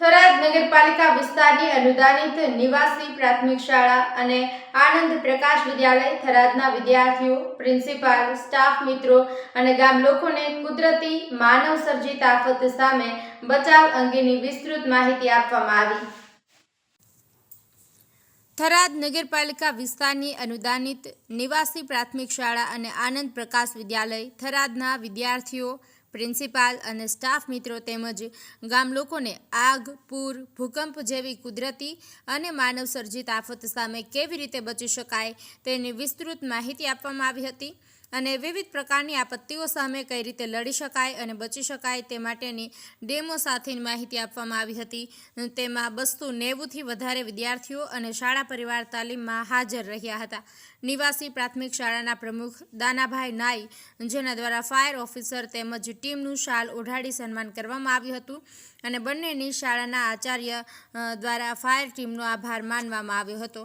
થરાદ નગરપાલિકા વિસ્તારની અનુદાનિત નિવાસી પ્રાથમિક શાળા અને આનંદ પ્રકાશ વિદ્યાલય થરાદના વિદ્યાર્થીઓ, પ્રિન્સિપાલ, સ્ટાફ મિત્રો અને ગામ લોકોને કુદરતી માનવ સર્જિત આફત સામે બચાવ અંગેની વિસ્તૃત માહિતી આપવામાં આવી. થરાદ નગરપાલિકા વિસ્તારની અનુદાનિત નિવાસી પ્રાથમિક શાળા અને આનંદ પ્રકાશ વિદ્યાલય થરાદના વિદ્યાર્થીઓ પ્રિન્સિપાલ અને સ્ટાફ મિત્રો તેમજ ગામ લોકોને આગ, પૂર, ભૂકંપ જેવી કુદરતી અને માનવસર્જિત આફત સામે કેવી રીતે બચી શકાય તેની વિસ્તૃત માહિતી આપવામાં આવી હતી. અને વિવિધ પ્રકારની આપત્તિઓ સામે કઈ રીતે લડી શકાય અને બચી શકાય તે માટેની ડેમો સાથેની માહિતી આપવામાં આવી હતી. તેમાં બસો નેવુંથી વધારે વિદ્યાર્થીઓ અને શાળા પરિવાર તાલીમમાં હાજર રહ્યા હતા. નિવાસી પ્રાથમિક શાળાના પ્રમુખ દાનાભાઈ નાઈ, જેના દ્વારા ફાયર ઓફિસર તેમજ ટીમનું શાલ ઓઢાડી સન્માન કરવામાં આવ્યું હતું અને બંનેની શાળાના આચાર્ય દ્વારા ફાયર ટીમનો આભાર માનવામાં આવ્યો હતો.